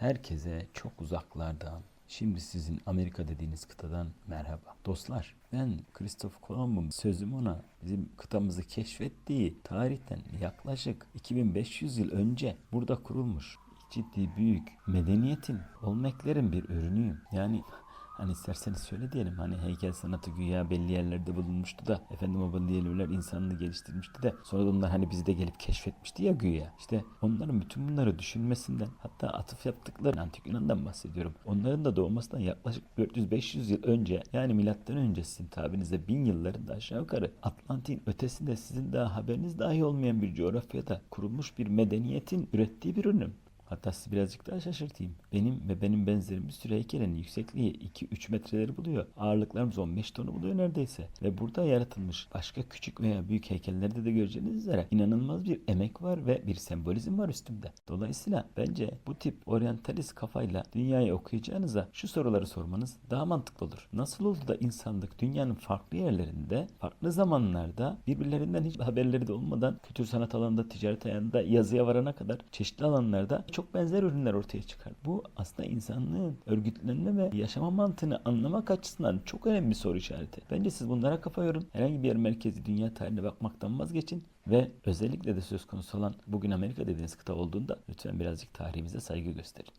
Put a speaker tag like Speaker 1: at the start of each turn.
Speaker 1: Herkese çok uzaklardan, şimdi sizin Amerika dediğiniz kıtadan merhaba. Dostlar, ben Christoph Kolomb'un sözüm ona bizim kıtamızı keşfettiği tarihten yaklaşık 2500 yıl önce burada kurulmuş ciddi büyük medeniyetin, olmeklerin bir ürünüyüm. Yani Hani isterseniz söyle diyelim hani heykel sanatı güya belli yerlerde bulunmuştu da efendim o belli yerler insanlığı geliştirmişti de sonra onlar hani bizi de gelip keşfetmişti ya güya. İşte onların bütün bunları düşünmesinden hatta atıf yaptıkları antik Yunan'dan bahsediyorum. Onların da doğmasından yaklaşık 400-500 yıl önce yani milattan önce sizin tabinizde bin yıllarında aşağı yukarı Atlantik'in ötesinde sizin daha haberiniz dahi olmayan bir coğrafyada kurulmuş bir medeniyetin ürettiği bir ürünüm. Hatta sizi birazcık daha şaşırtayım. Benim ve benim benzerim bir sürü heykelin yüksekliği 2-3 metreleri buluyor. Ağırlıklarımız 15 tonu buluyor neredeyse. Ve burada yaratılmış başka küçük veya büyük heykellerde de göreceğiniz üzere inanılmaz bir emek var ve bir sembolizm var üstümde. Dolayısıyla bence bu tip oryantalist kafayla dünyayı okuyacağınıza şu soruları sormanız daha mantıklı olur. Nasıl oldu da insanlık dünyanın farklı yerlerinde, farklı zamanlarda birbirlerinden hiç haberleri de olmadan kültür sanat alanında, ticaret alanında, yazıya varana kadar çeşitli alanlarda çok benzer ürünler ortaya çıkar. Bu aslında insanlığın örgütlenme ve yaşama mantığını anlamak açısından çok önemli bir soru işareti. Bence siz bunlara kafa yorun. Herhangi bir yer merkezi dünya tarihine bakmaktan vazgeçin ve özellikle de söz konusu olan bugün Amerika dediğiniz kıta olduğunda lütfen birazcık tarihimize saygı gösterin.